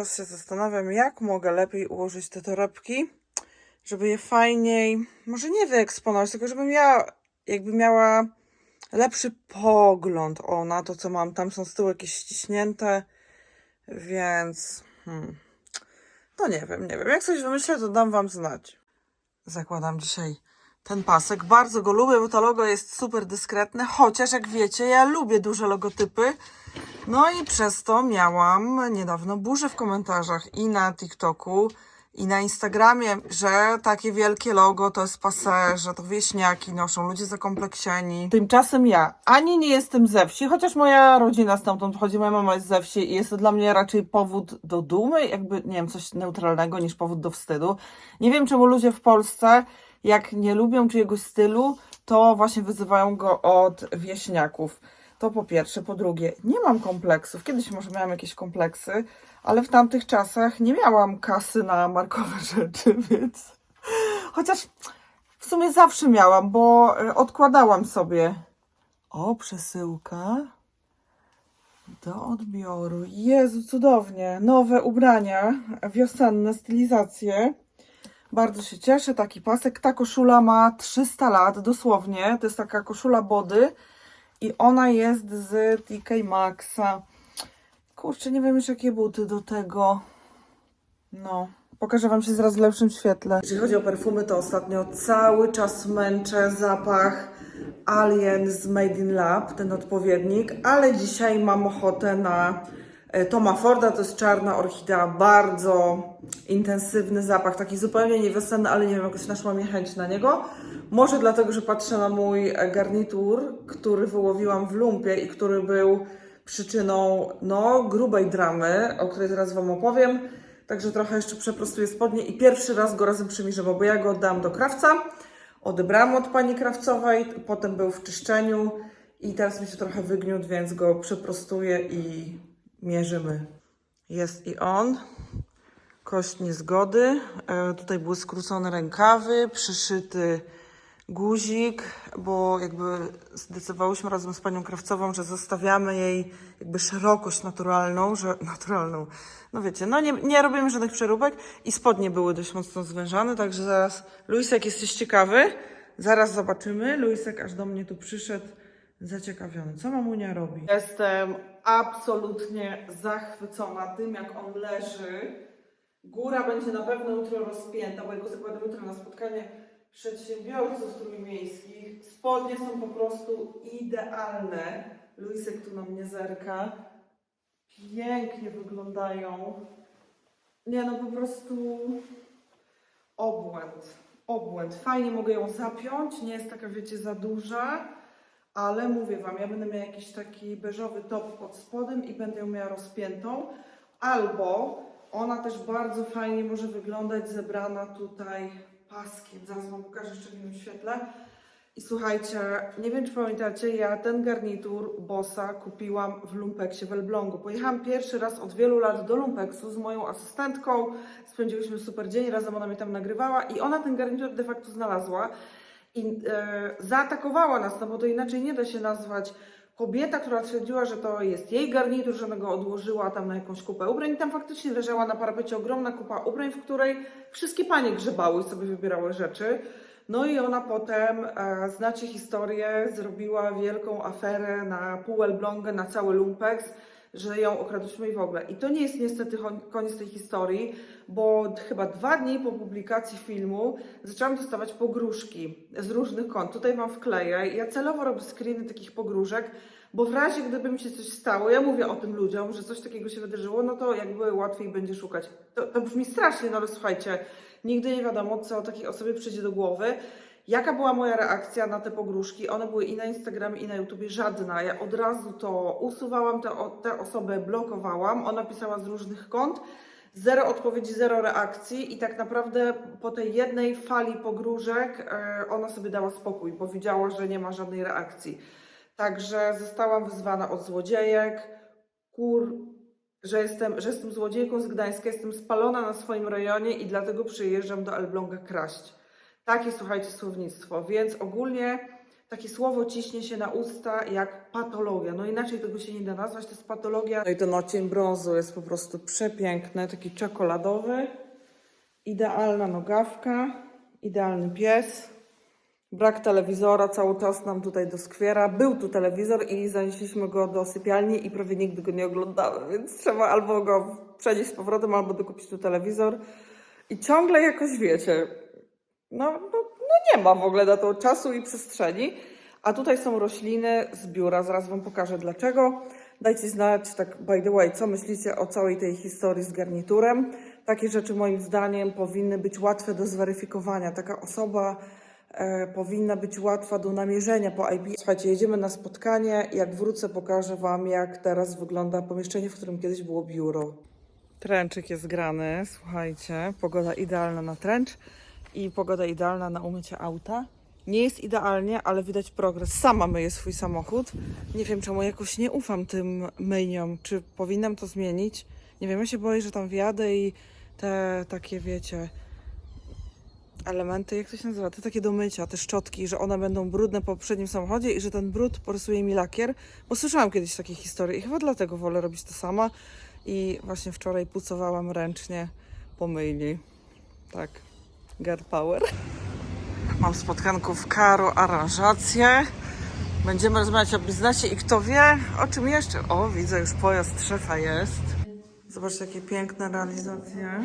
czas się zastanawiam, jak mogę lepiej ułożyć te torebki, żeby je fajniej, może nie wyeksponować, tylko żebym ja jakby miała lepszy pogląd o na to, co mam. Tam są z tyłu jakieś ściśnięte, więc hmm. no nie wiem, nie wiem. Jak coś wymyślę, to dam wam znać. Zakładam dzisiaj ten pasek. Bardzo go lubię, bo to logo jest super dyskretne, chociaż jak wiecie, ja lubię duże logotypy. No i przez to miałam niedawno burzę w komentarzach i na TikToku, i na Instagramie, że takie wielkie logo to jest pase, że to wieśniaki noszą, ludzie zakompleksieni. Tymczasem ja ani nie jestem ze wsi, chociaż moja rodzina stamtąd pochodzi, moja mama jest ze wsi i jest to dla mnie raczej powód do dumy, jakby, nie wiem, coś neutralnego niż powód do wstydu. Nie wiem, czemu ludzie w Polsce, jak nie lubią czyjegoś stylu, to właśnie wyzywają go od wieśniaków. To po pierwsze. Po drugie, nie mam kompleksów. Kiedyś może miałam jakieś kompleksy, ale w tamtych czasach nie miałam kasy na markowe rzeczy, więc. Chociaż w sumie zawsze miałam, bo y, odkładałam sobie. O, przesyłka do odbioru. Jezu, cudownie. Nowe ubrania, wiosenne stylizacje. Bardzo się cieszę. Taki pasek. Ta koszula ma 300 lat, dosłownie. To jest taka koszula body i ona jest z TK Maxa. Kurczę, nie wiem już jakie buty do tego. No, pokażę Wam się zaraz w lepszym świetle. Jeżeli chodzi o perfumy, to ostatnio cały czas męczę zapach Alien z Made in Lab, ten odpowiednik, ale dzisiaj mam ochotę na Toma Forda, to jest czarna orchidea, bardzo intensywny zapach, taki zupełnie niewiosenny, ale nie wiem, jakoś naszła mnie chęć na niego. Może dlatego, że patrzę na mój e, garnitur, który wyłowiłam w lumpie i który był przyczyną, no, grubej dramy, o której zaraz Wam opowiem. Także trochę jeszcze przeprostuję spodnie i pierwszy raz go razem przymierzę, bo ja go oddałam do krawca. Odebrałam od pani krawcowej, potem był w czyszczeniu i teraz mi się trochę wygniótł, więc go przeprostuję i mierzymy. Jest i on. Kość niezgody. E, tutaj były skrócone rękawy, przyszyty guzik, bo jakby zdecydowałyśmy razem z panią krawcową, że zostawiamy jej jakby szerokość naturalną, że naturalną. No wiecie, no nie, nie robimy żadnych przeróbek i spodnie były dość mocno zwężane, także zaraz Luisek jesteś ciekawy. Zaraz zobaczymy. Luisek aż do mnie tu przyszedł zaciekawiony. Co mamunia robi? Jestem absolutnie zachwycona tym, jak on leży. Góra będzie na pewno jutro rozpięta, bo ja go zakładam jutro na spotkanie przedsiębiorców trójmiejskich. Spodnie są po prostu idealne. Luisek tu na mnie zerka. Pięknie wyglądają. Nie no, po prostu obłęd. Obłęd. Fajnie mogę ją zapiąć, nie jest taka, wiecie, za duża, ale mówię Wam, ja będę miała jakiś taki beżowy top pod spodem i będę ją miała rozpiętą. Albo ona też bardzo fajnie może wyglądać zebrana tutaj paskiem. Zaraz Wam pokażę jeszcze w innym świetle. I słuchajcie, nie wiem czy pamiętacie, ja ten garnitur Bossa kupiłam w Lumpeksie w Elblągu. Pojechałam pierwszy raz od wielu lat do Lumpeksu z moją asystentką. Spędziłyśmy super dzień, razem ona mnie tam nagrywała i ona ten garnitur de facto znalazła i e, zaatakowała nas, no bo to inaczej nie da się nazwać. Kobieta, która twierdziła, że to jest jej garnitur, że ona go odłożyła tam na jakąś kupę ubrań. Tam faktycznie leżała na parapecie ogromna kupa ubrań, w której wszystkie panie grzebały i sobie wybierały rzeczy. No i ona potem, e, znacie historię, zrobiła wielką aferę na pół na cały Lumpex, że ją okradliśmy i w ogóle. I to nie jest niestety koniec tej historii, bo chyba dwa dni po publikacji filmu zaczęłam dostawać pogróżki z różnych kont. Tutaj Wam wkleję. Ja celowo robię screeny takich pogróżek, bo w razie gdyby mi się coś stało, ja mówię o tym ludziom, że coś takiego się wydarzyło, no to jakby łatwiej będzie szukać. To, to brzmi strasznie, no ale słuchajcie, nigdy nie wiadomo, co takiej osobie przyjdzie do głowy. Jaka była moja reakcja na te pogróżki? One były i na Instagramie, i na YouTubie żadna. Ja od razu to usuwałam, tę o- tę osobę blokowałam. Ona pisała z różnych kont. Zero odpowiedzi, zero reakcji i tak naprawdę po tej jednej fali pogróżek e, ona sobie dała spokój, bo widziała, że nie ma żadnej reakcji. Także zostałam wyzwana od złodziejek, kur, że jestem, że jestem złodziejką z Gdańska, jestem spalona na swoim rejonie i dlatego przyjeżdżam do Elbląga kraść. Takie, słuchajcie, słownictwo. Więc ogólnie takie słowo ciśnie się na usta jak patologia. No inaczej tego się nie da nazwać, to jest patologia. No i ten odcień brązu jest po prostu przepiękny, taki czekoladowy. Idealna nogawka, idealny pies. Brak telewizora cały czas nam tutaj doskwiera. Był tu telewizor i zanieśliśmy go do sypialni i prawie nigdy go nie oglądamy, więc trzeba albo go przenieść z powrotem, albo dokupić tu telewizor. I ciągle jakoś wiecie, no, no, no nie ma w ogóle na to czasu i przestrzeni. A tutaj są rośliny z biura, zaraz Wam pokażę dlaczego. Dajcie znać, tak by the way, co myślicie o całej tej historii z garniturem. Takie rzeczy moim zdaniem powinny być łatwe do zweryfikowania. Taka osoba e, powinna być łatwa do namierzenia po IP. Słuchajcie, jedziemy na spotkanie. Jak wrócę, pokażę Wam, jak teraz wygląda pomieszczenie, w którym kiedyś było biuro. Tręczyk jest grany, słuchajcie. Pogoda idealna na tręcz i pogoda idealna na umycie auta. Nie jest idealnie, ale widać progres. Sama myję swój samochód. Nie wiem, czemu jakoś nie ufam tym myjniom. Czy powinnam to zmienić? Nie wiem, ja się boję, że tam wjadę i te takie, wiecie, elementy, jak to się nazywa, te takie do mycia, te szczotki, że one będą brudne po poprzednim samochodzie i że ten brud porysuje mi lakier. Bo słyszałam kiedyś takie historie i chyba dlatego wolę robić to sama. I właśnie wczoraj pucowałam ręcznie po myjni. Tak, girl power. Mam spotkanko w Karo aranżację. Będziemy rozmawiać o biznesie i kto wie, o czym jeszcze. O, widzę już pojazd szefa jest. Zobaczcie, jakie piękne realizacje.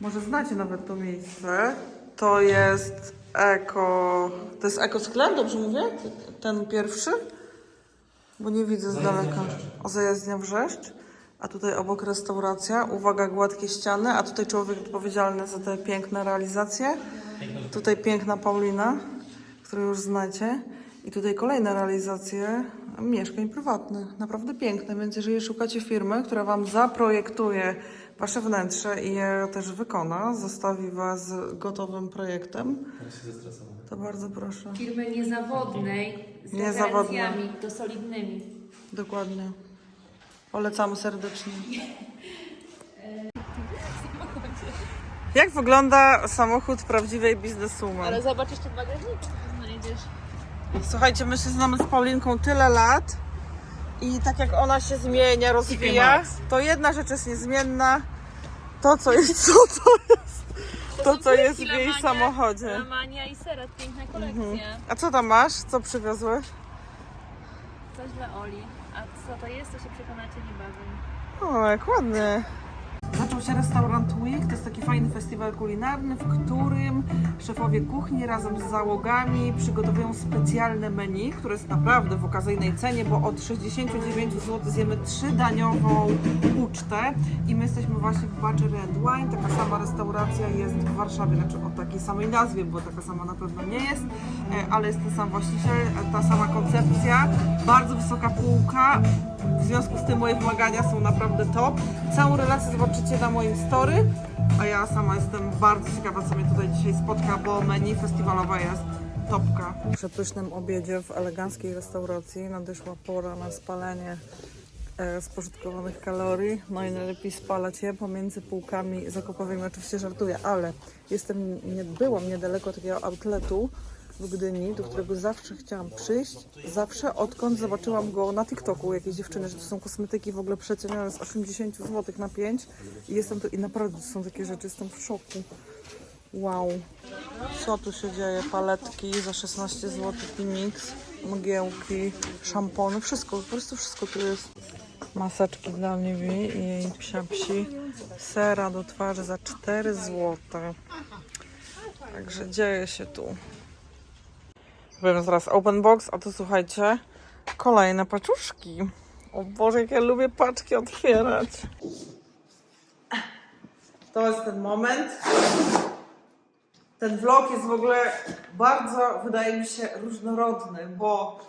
Może znacie nawet to miejsce. To jest eko... To jest ekosklep, dobrze mówię? Ten pierwszy? Bo nie widzę z daleka. O zajezdnia Wrzeszcz. A tutaj obok restauracja. Uwaga, gładkie ściany. A tutaj człowiek odpowiedzialny za te piękne realizacje. Tutaj piękna Paulina, którą już znacie. I tutaj kolejne realizacje mieszkań prywatnych. Naprawdę piękne, więc jeżeli szukacie firmy, która Wam zaprojektuje Wasze wnętrze i je też wykona, zostawi Was gotowym projektem, to bardzo proszę. firmy niezawodnej z Niezawodnej. referencjami to solidnymi. Dokładnie. Polecamy serdecznie. Jak wygląda samochód prawdziwej bizneswoman? Ale zobaczysz tu bagażnik, znajdziesz. Słuchajcie, my się znamy z Paulinką tyle lat i tak jak ona się zmienia, rozwija, to jedna rzecz jest niezmienna. To, co jest, co to jest, to, co jest w jej samochodzie. Mhm. Lamania i serat, piękna kolekcja. A co tam masz? Co przywiozłeś? Coś dla Oli. Co to jest, to się przekonacie niebawem. O, jak ładnie. Zaczął się Restaurant Week, to jest taki fajny festiwal kulinarny, w którym szefowie kuchni razem z załogami przygotowują specjalne menu, które jest naprawdę w okazyjnej cenie, bo od 69 zł zjemy trzydaniową ucztę. I my jesteśmy właśnie w Butchery and Wine, taka sama restauracja jest w Warszawie, znaczy o takiej samej nazwie, bo taka sama na pewno nie jest, e, ale jest ten sam właściciel, e, ta sama koncepcja, bardzo wysoka półka, w związku z tym moje wymagania są naprawdę top. Całą relację zobaczycie na moim story, a ja sama jestem bardzo ciekawa, co mnie tutaj dzisiaj spotka, bo menu festiwalowe jest topka. W przepysznym obiedzie w eleganckiej restauracji nadeszła pora na spalenie e, spożytkowanych kalorii. No i najlepiej spalać je pomiędzy półkami zakupowymi. Oczywiście żartuję, ale jestem, nie, byłam niedaleko takiego outletu w Gdyni, do którego zawsze chciałam przyjść. Zawsze, odkąd zobaczyłam go na TikToku, jakieś dziewczyny, że to są kosmetyki w ogóle przecenione z 80 zł na 5 i jestem tu i naprawdę są takie rzeczy, jestem w szoku. Wow. Co tu się dzieje? Paletki za 16 zł i mix, mgiełki, szampony, wszystko, po prostu wszystko tu jest. Maseczki dla Livi i jej psia psi. Sera do twarzy za 4 zł. Także dzieje się tu. Powiem zaraz open box, a tu słuchajcie, kolejne paczuszki. O Boże, jak ja lubię paczki otwierać. To jest ten moment. Ten vlog jest w ogóle bardzo, wydaje mi się, różnorodny, bo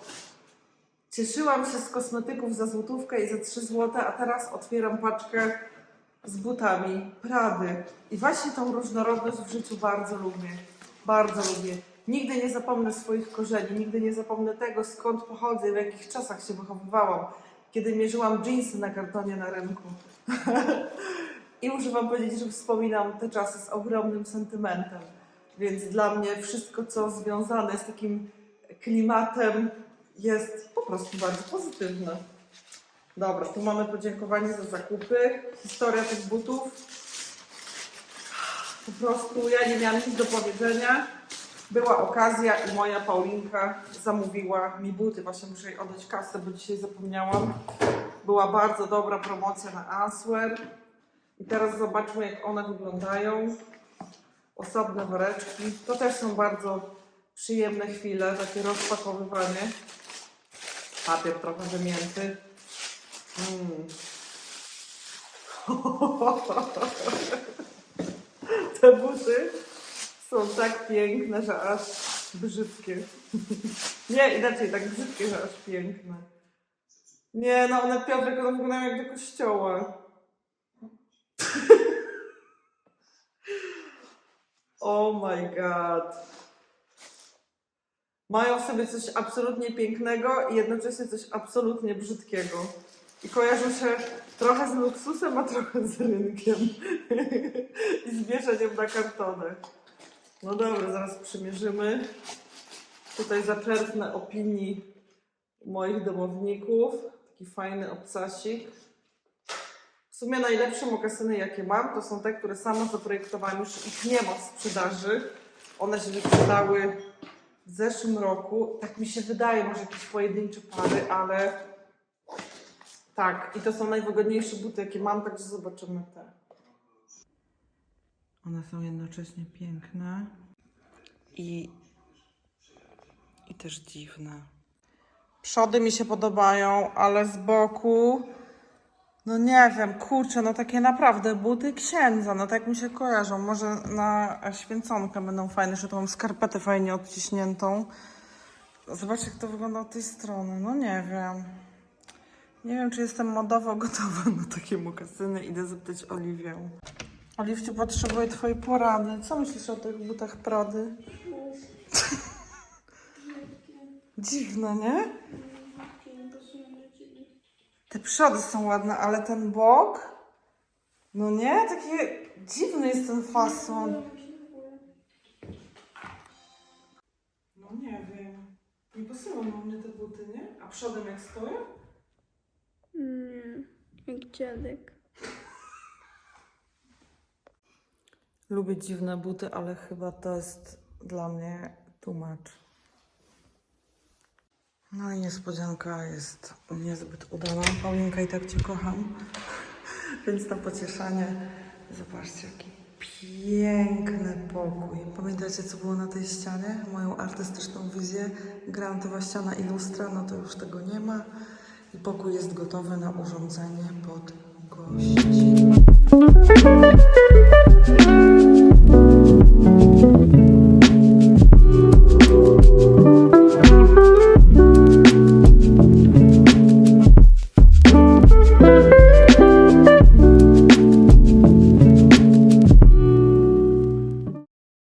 cieszyłam się z kosmetyków za złotówkę i za 3 złote, a teraz otwieram paczkę z butami Prady. I właśnie tą różnorodność w życiu bardzo lubię. Bardzo lubię. Nigdy nie zapomnę swoich korzeni, nigdy nie zapomnę tego, skąd pochodzę, w jakich czasach się wychowywałam, kiedy mierzyłam dżinsy na kartonie na rynku. I muszę Wam powiedzieć, że wspominam te czasy z ogromnym sentymentem. Więc dla mnie wszystko, co związane z takim klimatem jest po prostu bardzo pozytywne. Dobra, tu mamy podziękowanie za zakupy. Historia tych butów. Po prostu ja nie miałam nic do powiedzenia. Była okazja i moja Paulinka zamówiła mi buty. Właśnie muszę jej oddać kasę, bo dzisiaj zapomniałam. Była bardzo dobra promocja na Answer. I teraz zobaczmy, jak one wyglądają. Osobne woreczki. To też są bardzo przyjemne chwile, takie rozpakowywanie. Papier trochę wymięty. Mm. Te buty są tak piękne, że aż brzydkie. Nie, inaczej, tak brzydkie, że aż piękne. Nie, no one Piotrek, one wyglądają jak do kościoła. Oh my god. Mają w sobie coś absolutnie pięknego i jednocześnie coś absolutnie brzydkiego. I kojarzą się trochę z luksusem, a trochę z rynkiem. I z wieszeniem na kartonach. No dobra, zaraz przymierzymy. Tutaj zaczerpnę opinii moich domowników. Taki fajny obcasik. W sumie najlepsze mokasyny, jakie mam, to są te, które sama zaprojektowałam. Już ich nie ma w sprzedaży. One się wyprzedały w zeszłym roku. Tak mi się wydaje, może jakieś pojedyncze pary, ale tak. I to są najwygodniejsze buty, jakie mam, także zobaczymy te. One są jednocześnie piękne i, i też dziwne. Przody mi się podobają, ale z boku, no nie wiem, kurczę, no takie naprawdę buty księdza, no tak mi się kojarzą. Może na święconkę będą fajne, że tu mam skarpetę fajnie odciśniętą. Zobacz, jak to wygląda od tej strony, no nie wiem. Nie wiem, czy jestem modowo gotowa na takie mokasyny. Idę zapytać Oliwię. Oliwciu, potrzebuję Twojej porady. Co myślisz o tych butach Prady? Dziwne, nie? Te przody są ładne, ale ten bok... No nie? Takie dziwny jest ten fason. No nie wiem. Nie pasują na mnie te buty, nie? A przodem jak stoją? Nie, jak dziadek. Lubię dziwne buty, ale chyba to jest dla mnie tłumacz. No i niespodzianka jest niezbyt udana. Paulinka i tak Cię kocham. Więc na pocieszanie zobaczcie, jaki piękny pokój. Pamiętacie, co było na tej ścianie? Moją artystyczną wizję. Grantowa ściana i lustra, no to już tego nie ma. I pokój jest gotowy na urządzenie pod gości.